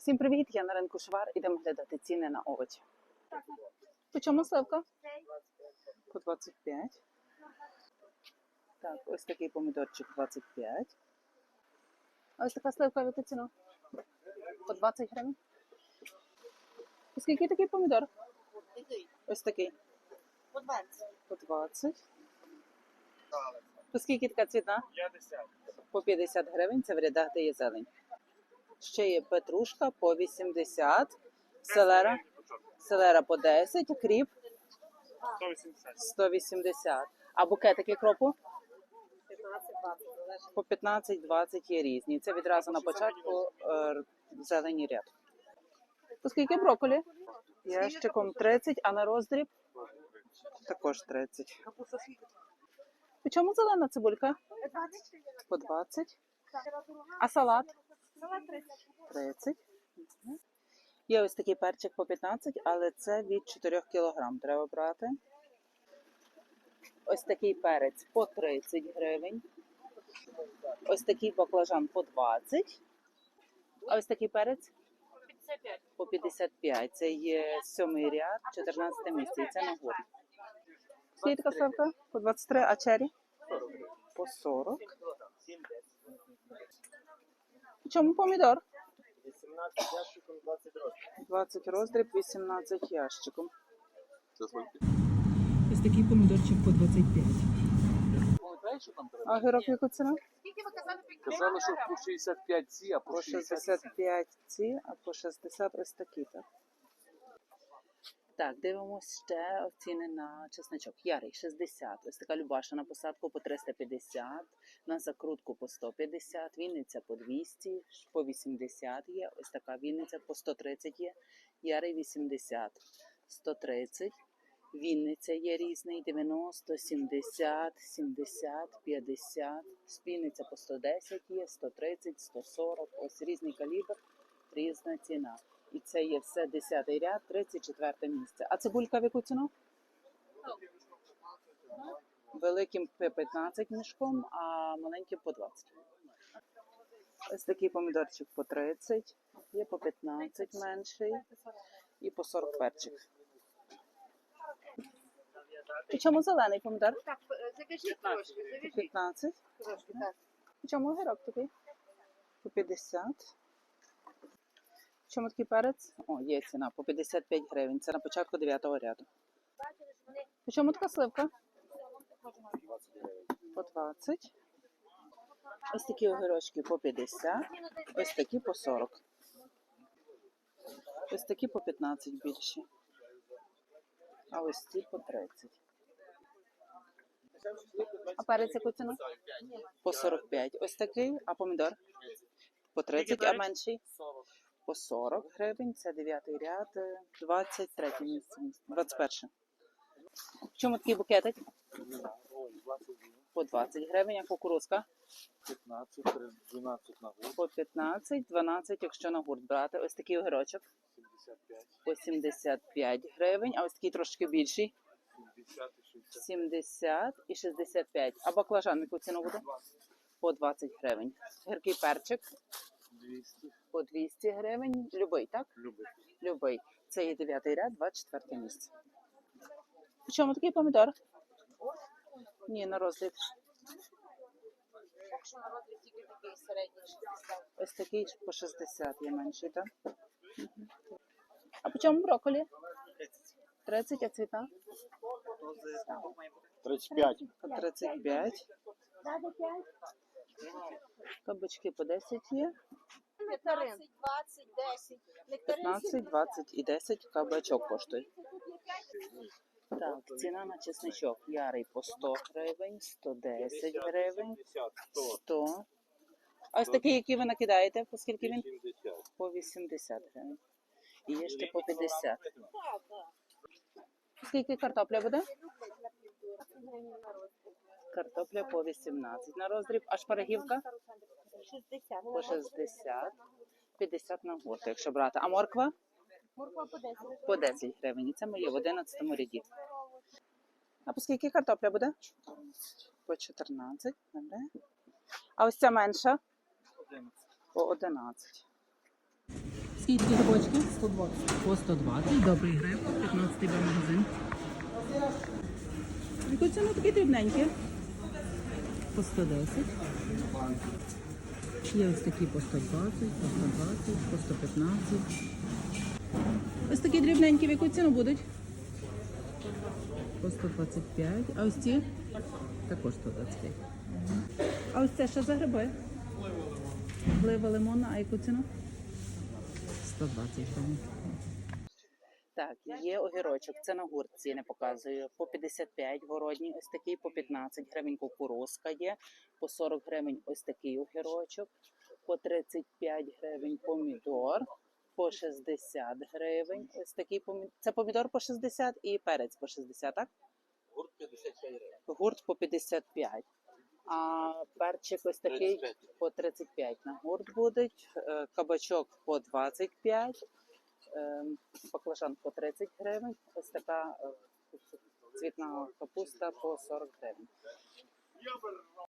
Всім привіт! Я на ринку Швар. Ідемо глядати ціни на овочі. По чому сливка? По 25. Так, ось такий помідорчик 25. Ось така сливка в яку ціну? По 20 гривень. Скільки такий помідор? Ось такий. По 20. По 20. По скільки така ціна? 50. По 50 гривень. Це в рядах, де є зелень. Ще є петрушка по 80. Селера. Селера по 10, кріп 180. 180. А букетики кропу по 15-20 є різні. Це відразу на початку е, зелені ряд. По скільки брокколі? Ящиком 30, а на роздріб також 30. По чому зелена цибулька? По 20. А салат? 30. 30. Є ось такий перчик по 15, але це від 4 кг треба брати. Ось такий перець по 30 гривень. Ось такий баклажан по 20. А ось такий перець по 55. Це є сьомий ряд, 14 місце. І це на горі. Скільки така? По 23, а чері? По 40. Чому помідор? 18 ящиком 20 роздріб. 20 роздріб, 18 ящиком. Це скільки? Ось такий помідорчик по 25. Пам'ятаєш, що там? А гирок яку ціна? Скільки ви казали? Казали, що по 65 ці, а По по 60. 65 ці, а по 60 ось такі, так? Так, дивимося ще ціни на чесночок. Ярий 60. Ось така любаша на посадку по 350, на закрутку по 150, Вінниця по 200, по 80 є. Ось така Вінниця по 130 є. Ярий 80, 130. Вінниця є різний 90, 70, 70, 50. Спільниця по 110 є, 130, 140. Ось різний калібр, різна ціна. І це є все 10 ряд, 34 місце. А цибулька в яку ціну? Великим по 15 мішком, а маленьким по 20. Ось такий помідорчик по 30, є по 15 менший і по 40 перчик. І чому зелений помідор? Так, е, закажіть трошки, По 15. трошки, так. По чому огірок такий? По 50. Чому такий перець? О, є ціна по 55 гривень. Це на початку 9 ряду. По чому така сливка? По 20. Ось такі огірочки по 50. Ось такі по 40. Ось такі по 15 більші. А ось ці по 30. А перець яку ціну? По 45. Ось такий, а помідор? По 30, а менший? По 40 гривень. Це 9 ряд, е, 23 місце. 21. В чому такий букетик? По 20 гривень, а кукурузка? 15, 12 на год, По 15, 12, якщо на гурт брати. Ось такий огірочок 75, по 75 гривень, а ось такий трошки більший 70 і 60. 70 і 65. А баклажан яку ціну буде? По 20 гривень. Гіркий перчик 200. по 200 гривень. Любий, так? Любить. Любий. Це є 9 ряд, 24 місце. В чому такий помідор? Ні, на розлив. Якщо на розгляд тільки такий середній 60. Ось такий по 60 є менший, так? А по чому брокколі? 30, а цвіта? 35. По 35. Кабачки по 10 є. 15, 20, 10. Нектарин 15, 20 і 10 кабачок коштує. Так, ціна на чесничок. Ярий по 100 гривень, 110 гривень, 50, 100, 100. А ось такий, який ви накидаєте, по скільки він? По 80 гривень. І є ще по 50. Скільки картопля буде? Картопля по 18 на роздріб, а шпарагівка 60. по 60, 50 на гурт, якщо брати. А морква Морква по 10. по 10 гривень. І це моє в 11 ряді. А по скільки картопля буде? По 14. Добре. А ось ця менша? По 11. Скільки грибочки? 120. По 120. Добрий гриб. 15 Б магазин. Яку ціну такі дрібненькі? По 110. Є ось такі по 120, по 120, по 115. Ось такі дрібненькі, в яку ціну будуть? По 125. А ось ці? Також 125. А ось це що за гриби? Глива лимона, а яку ціну? 120 гривень. Так, є огірочок. Це на гурт ціни показую. По 55 городній, ось такий, по 15 гривень кукурузка є, по 40 гривень ось такий огірочок, по 35 гривень помідор, по 60 гривень. Ось такий помідор. Це помідор по 60 і перець по 60, так? Гурт 55 гривень. Гурт по 55. А перчик ось такий 35. по 35 на гурт буде, кабачок по 25, е, баклажан по 30 гривень, ось така е, цвітна капуста по 40 гривень.